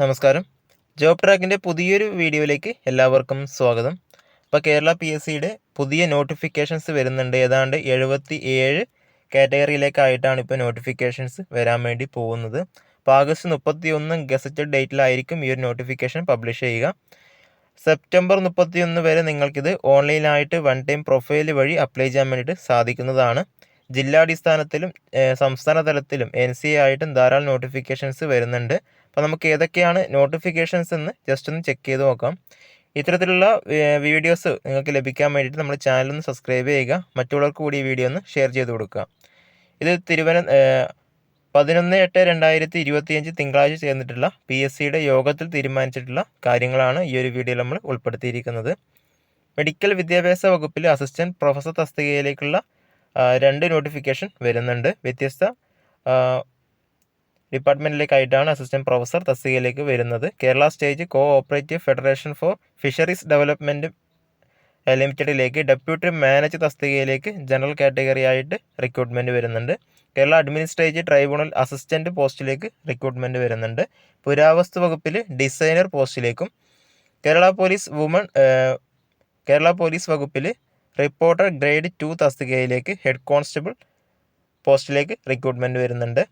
നമസ്കാരം. ജോബ് ട്രാക്കിന്റെ പുതിയൊരു വീഡിയോയിലേക്ക് എല്ലാവർക്കും സ്വാഗതം. അപ്പോൾ കേരള പി എസ് സിയുടെ പുതിയ നോട്ടിഫിക്കേഷൻസ് വരുന്നുണ്ട്. ഏതാണ്ട് എഴുപത്തി ഏഴ് കാറ്റഗറിയിലേക്കായിട്ടാണ് ഇപ്പോൾ നോട്ടിഫിക്കേഷൻസ് വരാൻ വേണ്ടി പോകുന്നത്. അപ്പോൾ ആഗസ്റ്റ് മുപ്പത്തി ഒന്ന് ഗസറ്റഡ് ഡേറ്റിലായിരിക്കും ഈ ഒരു നോട്ടിഫിക്കേഷൻ പബ്ലിഷ് ചെയ്യുക. സെപ്റ്റംബർ മുപ്പത്തി ഒന്ന് വരെ നിങ്ങൾക്കിത് ഓൺലൈനായിട്ട് വൺ ടൈം പ്രൊഫൈൽ വഴി അപ്ലൈ ചെയ്യാൻ വേണ്ടിയിട്ട് സാധിക്കുന്നതാണ്. ജില്ലാടിസ്ഥാനത്തിലും സംസ്ഥാന തലത്തിലും എൻ സി ആയിട്ടും ധാരാളം നോട്ടിഫിക്കേഷൻസ് വരുന്നുണ്ട്. അപ്പോൾ നമുക്ക് ഏതൊക്കെയാണ് നോട്ടിഫിക്കേഷൻസ് എന്ന് ജസ്റ്റ് ഒന്ന് ചെക്ക് ചെയ്ത് നോക്കാം. ഇത്തരത്തിലുള്ള വീഡിയോസ് നിങ്ങൾക്ക് ലഭിക്കാൻ വേണ്ടിയിട്ട് നമ്മൾ ചാനൽ ഒന്ന് സബ്സ്ക്രൈബ് ചെയ്യുക. മറ്റുള്ളവർക്ക് കൂടി ഈ വീഡിയോ ഒന്ന് ഷെയർ ചെയ്ത് കൊടുക്കുക. ഇത് തിരുവന പതിനൊന്ന് എട്ട് രണ്ടായിരത്തി ഇരുപത്തിയഞ്ച് തിങ്കളാഴ്ച ചേർന്നിട്ടുള്ള പി എസ് സിയുടെ യോഗത്തിൽ തീരുമാനിച്ചിട്ടുള്ള കാര്യങ്ങളാണ് ഈ ഒരു വീഡിയോയിൽ നമ്മൾ ഉൾപ്പെടുത്തിയിരിക്കുന്നത്. മെഡിക്കൽ വിദ്യാഭ്യാസ വകുപ്പിൽ അസിസ്റ്റന്റ് പ്രൊഫസർ തസ്തികയിലേക്കുള്ള രണ്ട് നോട്ടിഫിക്കേഷൻ വരുന്നുണ്ട്. വ്യത്യസ്ത ഡിപ്പാർട്ട്മെന്റിലേക്കായിട്ടാണ് അസിസ്റ്റന്റ് പ്രൊഫസർ തസ്തികയിലേക്ക് വരുന്നത്. Kerala state cooperative federation for fisheries development ലിമിറ്റഡിലേക്ക് ഡെപ്യൂട്ടി മാനേജ് തസ്തികയിലേക്ക് ജനറൽ കാറ്റഗറി ആയിട്ട് റിക്രൂട്ട്മെന്റ് വരുന്നുണ്ട്. കേരള അഡ്മിനിസ്ട്രേറ്റീവ് ട്രൈബ്യൂണൽ അസിസ്റ്റന്റ് പോസ്റ്റിലേക്ക് റിക്രൂട്ട്മെന്റ് വരുന്നുണ്ട്. പുരാവസ്തു വകുപ്പിൽ designer പോസ്റ്റിലേക്കും Kerala police woman Kerala police വകുപ്പിൽ റിപ്പോർട്ടർ ഗ്രേഡ് ടു തസ്തികയിലേക്ക് ഹെഡ് കോൺസ്റ്റബിൾ പോസ്റ്റിലേക്ക് റിക്രൂട്ട്മെന്റ് വരുന്നുണ്ട്.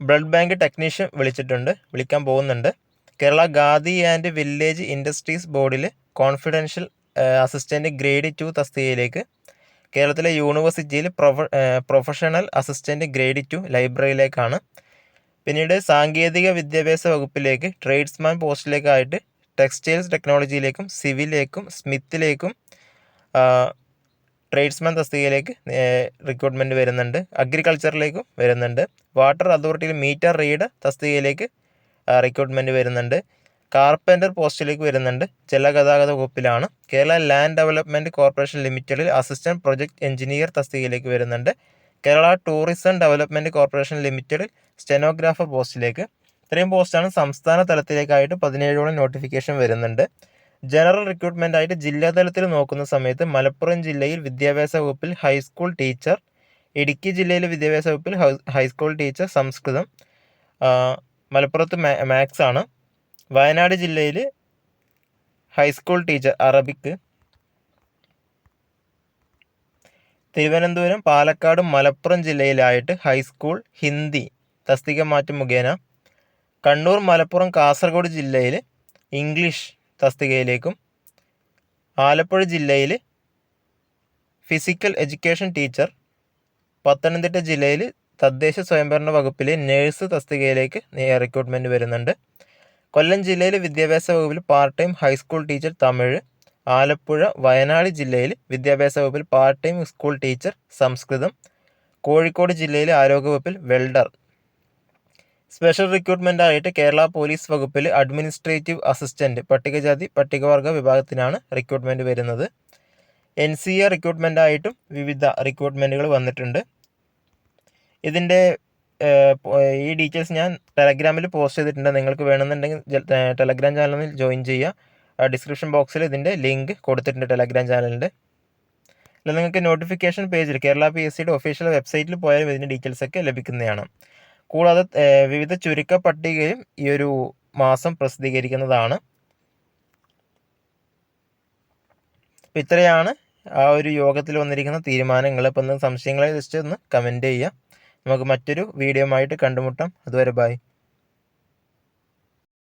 ബ്ലഡ് ബാങ്ക് ടെക്നീഷ്യൻ വിളിച്ചിട്ടുണ്ട് വിളിക്കാൻ പോകുന്നുണ്ട്. Kerala Khadi and village industries ബോർഡിൽ കോൺഫിഡൻഷ്യൽ അസിസ്റ്റന്റ് ഗ്രേഡ് ടു തസ്തികയിലേക്ക് കേരളത്തിലെ യൂണിവേഴ്സിറ്റിയിൽ prof professional assistant grade two ലൈബ്രറിയിലേക്കാണ്. പിന്നീട് സാങ്കേതിക വിദ്യാഭ്യാസ വകുപ്പിലേക്ക് ട്രേഡ്സ്മാൻ പോസ്റ്റിലേക്കായിട്ട് ടെക്സ്റ്റൈൽസ് ടെക്നോളജിയിലേക്കും സിവിലേക്കും സ്മിത്തിലേക്കും ട്രേഡ്സ്മാൻ തസ്തികയിലേക്ക് റിക്രൂട്ട്മെന്റ് വരുന്നുണ്ട്. അഗ്രികൾച്ചറിലേക്കും വരുന്നുണ്ട്. വാട്ടർ അതോറിറ്റിയിൽ മീറ്റർ റീഡ് തസ്തികയിലേക്ക് റിക്രൂട്ട്മെന്റ് വരുന്നുണ്ട്. കാർപ്പന്റർ പോസ്റ്റിലേക്ക് വരുന്നുണ്ട്. ജലഗതാഗത വകുപ്പിലാണ്. കേരള ലാൻഡ് ഡെവലപ്മെന്റ് കോർപ്പറേഷൻ ലിമിറ്റഡിൽ അസിസ്റ്റന്റ് പ്രൊജക്ട് എഞ്ചിനീയർ തസ്തികയിലേക്ക് വരുന്നുണ്ട്. കേരള ടൂറിസം ഡെവലപ്മെന്റ് കോർപ്പറേഷൻ ലിമിറ്റഡിൽ സ്റ്റെനോഗ്രാഫർ പോസ്റ്റിലേക്ക് ഇത്രയും പോസ്റ്റാണ് സംസ്ഥാന തലത്തിലേക്കായിട്ട് പതിനേഴോളം നോട്ടിഫിക്കേഷൻ വരുന്നുണ്ട്. ജനറൽ റിക്രൂട്ട്മെന്റ് ആയിട്ട് ജില്ലാതലത്തിൽ നോക്കുന്ന സമയത്ത് മലപ്പുറം ജില്ലയിൽ വിദ്യാഭ്യാസ വകുപ്പിൽ ഹൈസ്കൂൾ ടീച്ചർ ഇടുക്കി ജില്ലയിലെ വിദ്യാഭ്യാസ വകുപ്പിൽ ഹൈസ്കൂൾ ടീച്ചർ സംസ്കൃതം മലപ്പുറത്ത് മാത്സ് ആണ്. വയനാട് ജില്ലയിൽ high school teacher Arabic. Thiruvananthapuram Palakkad Malappuram ജില്ലയിലായിട്ട് high school Hindi തസ്തിക മാറ്റം മുഖേന. കണ്ണൂർ മലപ്പുറം കാസർഗോഡ് ജില്ലയിൽ ഇംഗ്ലീഷ് തസ്തികയിലേക്കും ആലപ്പുഴ ജില്ലയിൽ ഫിസിക്കൽ എഡ്യൂക്കേഷൻ ടീച്ചർ പത്തനംതിട്ട ജില്ലയിൽ തദ്ദേശ സ്വയംഭരണ വകുപ്പിലെ നേഴ്സ് തസ്തികയിലേക്ക് റിക്രൂട്ട്മെന്റ് വരുന്നുണ്ട്. കൊല്ലം ജില്ലയിൽ വിദ്യാഭ്യാസ വകുപ്പിൽ part time high school teacher Tamil Alappuzha Wayanad ജില്ലയിൽ വിദ്യാഭ്യാസ വകുപ്പിൽ part time school teacher Sanskrit Kozhikode ജില്ലയിലെ ആരോഗ്യവകുപ്പിൽ വെൽഡർ സ്പെഷ്യൽ റിക്രൂട്ട്മെന്റ് ആയിട്ട് കേരള പോലീസ് വകുപ്പിൽ അഡ്മിനിസ്ട്രേറ്റീവ് അസിസ്റ്റന്റ് പട്ടികജാതി പട്ടികവർഗ വിഭാഗത്തിനാണ് റിക്രൂട്ട്മെന്റ് വരുന്നത്. എൻ സി എ റിക്രൂട്ട്മെന്റ് ആയിട്ടും വിവിധ റിക്രൂട്ട്മെന്റുകൾ വന്നിട്ടുണ്ട്. ഇതിന്റെ ഈ ഡീറ്റെയിൽസ് ഞാൻ ടെലഗ്രാമിൽ പോസ്റ്റ് ചെയ്തിട്ടുണ്ട്. നിങ്ങൾക്ക് വേണമെന്നുണ്ടെങ്കിൽ ടെലഗ്രാം ചാനലിൽ ജോയിൻ ചെയ്യുക. ഡിസ്ക്രിപ്ഷൻ ബോക്സിൽ ഇതിന്റെ ലിങ്ക് കൊടുത്തിട്ടുണ്ട് ടെലഗ്രാം ചാനലിന്റെ അല്ല നിങ്ങൾക്ക് നോട്ടിഫിക്കേഷൻ പേജിൽ കേരള പി എസ് സിയുടെ ഒഫീഷ്യൽ വെബ്സൈറ്റിൽ പോയാലും ഇതിന്റെ ഡീറ്റെയിൽസ് ഒക്കെ ലഭിക്കുന്നതാണ്. കൂടാതെ വിവിധ ചുരുക്ക പട്ടികയും ഈ ഒരു മാസം പ്രസിദ്ധീകരിക്കുന്നതാണ്. ഇത്രയാണ് ആ ഒരു യോഗത്തിൽ വന്നിരിക്കുന്ന തീരുമാനങ്ങൾ. അപ്പം എന്തെങ്കിലും സംശയങ്ങളെ ജസ്റ്റ് ഒന്ന് കമന്റ് ചെയ്യുക. നമുക്ക് മറ്റൊരു വീഡിയോ ആയിട്ട് കണ്ടുമുട്ടാം. അതുവരെ ബൈ